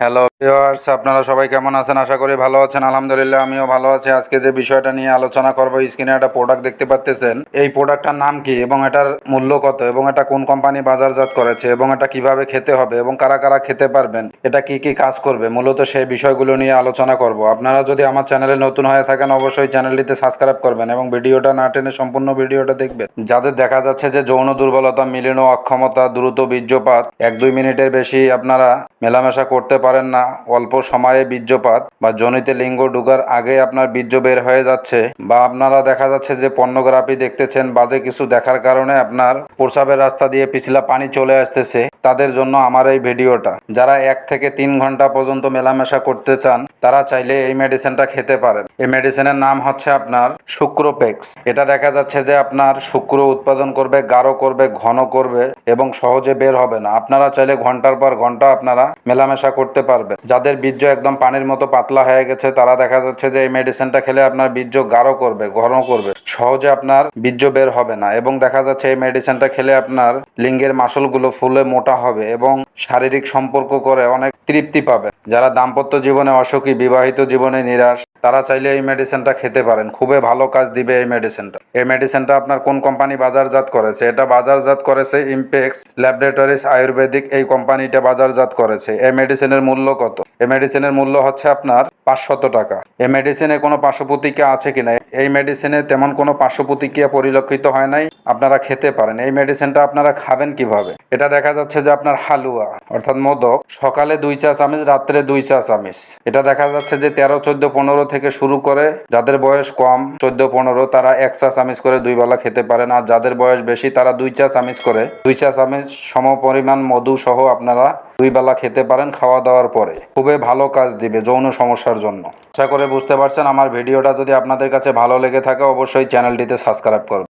Hello viewers আপনারা সবাই কেমন আছেন? আশা করি ভালো আছেন। আলহামদুলিল্লাহ, আমিও ভালো আছি। আজকে যে বিষয়টা নিয়ে আলোচনা করব স্ক্রিনে একটা প্রোডাক্ট দেখতে পাচ্তেছেন এই প্রোডাক্টটার নাম কি এবং এটার মূল্য কত এবং এটা কোন কোম্পানি বাজারজাত করেছে এবং এটা কীভাবে খেতে হবে এবং কারা কারা খেতে পারবেন, এটা কি কি কাজ করবে, মূলত সেই বিষয়গুলো নিয়ে আলোচনা করব। আপনারা যদি আমার চ্যানেলে নতুন হয়ে থাকেন, অবশ্যই চ্যানেলটিতে সাবস্ক্রাইব করবেন এবং ভিডিওটা না টেনে সম্পূর্ণ ভিডিওটা দেখবেন। যাদের দেখা যাচ্ছে যে যৌন দুর্বলতা, মিলন অক্ষমতা, দ্রুত বীর্যপাত, এক দুই মিনিটের বেশি আপনারা মেলামেশা করতে পারেন না অল্প সময়ে বীর্যপাত বা জনিতে লিঙ্গ ঢুকার আগে আপনার বীর্য বের হয়ে যাচ্ছে বা আপনারা দেখা যাচ্ছে যে পর্নোগ্রাফি দেখতেছেন বাজে কিছু দেখার কারণে আপনার প্রসাবের রাস্তা দিয়ে পিছলা পানি চলে আসতেছে, তাদের জন্য আমার এই ভিডিওটা। যারা এক থেকে তিন ঘণ্টা পর্যন্ত মেলামেশা করতে চান, তারা চাইলে এই মেডিসিনটা খেতে পারেন। এই মেডিসিনের নাম হচ্ছে আপনার শুক্রোপেক্স। এটা দেখা যাচ্ছে যে আপনার শুক্র উৎপাদন করবে, গাঢ় করবে, ঘন করবে এবং সহজে বের হবে না। আপনারা চাইলে ঘণ্টার পর ঘণ্টা আপনারা মেলামেশা করতে পারবেন। যাদের বীর্য একদম পানির মতো পাতলা হয়ে গেছে, তারা দেখা যাচ্ছে যে এই মেডিসিনটা খেলে আপনার বীর্য গাঢ় করবে, ঘন করবে। সহজে আপনার বীর্য বের হবে না এবং দেখা যাচ্ছে এই মেডিসিনটা খেলে আপনার লিঙ্গের মাসলগুলো ফুলে মোটা হবে এবং শারীরিক সম্পর্ক করে অনেক তৃপ্তি পাবে। যারা দাম্পত্য জীবনে অসুখী, বিবাহিত জীবনে নিরাশ তারা চাইলে এই মেডিসিনটা খেতে পারেন। খুবই ভালো কাজ দিবে এই মেডিসিনটা এই মেডিসিনটা আপনার কোন কোম্পানি বাজারজাত করেছে? এটা বাজারজাত করেছে ইমপেক্স ল্যাবরেটরিজ আয়ুর্বেদিক এই কোম্পানিটা বাজারজাত করেছে। এই মেডিসিনের মূল্য কত? এই মেডিসিনের মূল্য হচ্ছে আপনার পাঁচশত টাকা। এই মেডিসিনে কোনো পার্শ্ব প্রতিক্রিয়া আছে কিনা এই মেডিসিনে তেমন কোনো পার্শ্বপ্রতিক্রিয়া পরিলক্ষিত হয় নাই। আপনারা খেতে পারেন। এই মেডিসিনটা আপনারা খাবেন কীভাবে? এটা দেখা যাচ্ছে যে আপনার হালুয়া, অর্থাৎ মোদক, সকালে দুই চা চামচ রাত্রে দুই চা চামচ এটা দেখা যাচ্ছে যে তেরো, চোদ্দ, পনেরো থেকে শুরু করে যাদের বয়স কম, চোদ্দ, পনেরো, তারা এক চা চামিজ করে দুই বেলা খেতে পারেন। আর যাদের বয়স বেশি, তারা দুই চা চামিজ করে দুই চা চামিজ সম পরিমাণ মধু সহ আপনারা দুই বেলা খেতে পারেন খাওয়া দাওয়ার পরে। খুবই ভালো কাজ দিবে যৌন সমস্যার জন্য। আশা করে বুঝতে পারছেন, আমার ভিডিওটা যদি আপনাদের কাছে ভালো লেগে থাকে, অবশ্যই চ্যানেলটিতে সাবস্ক্রাইব করবেন।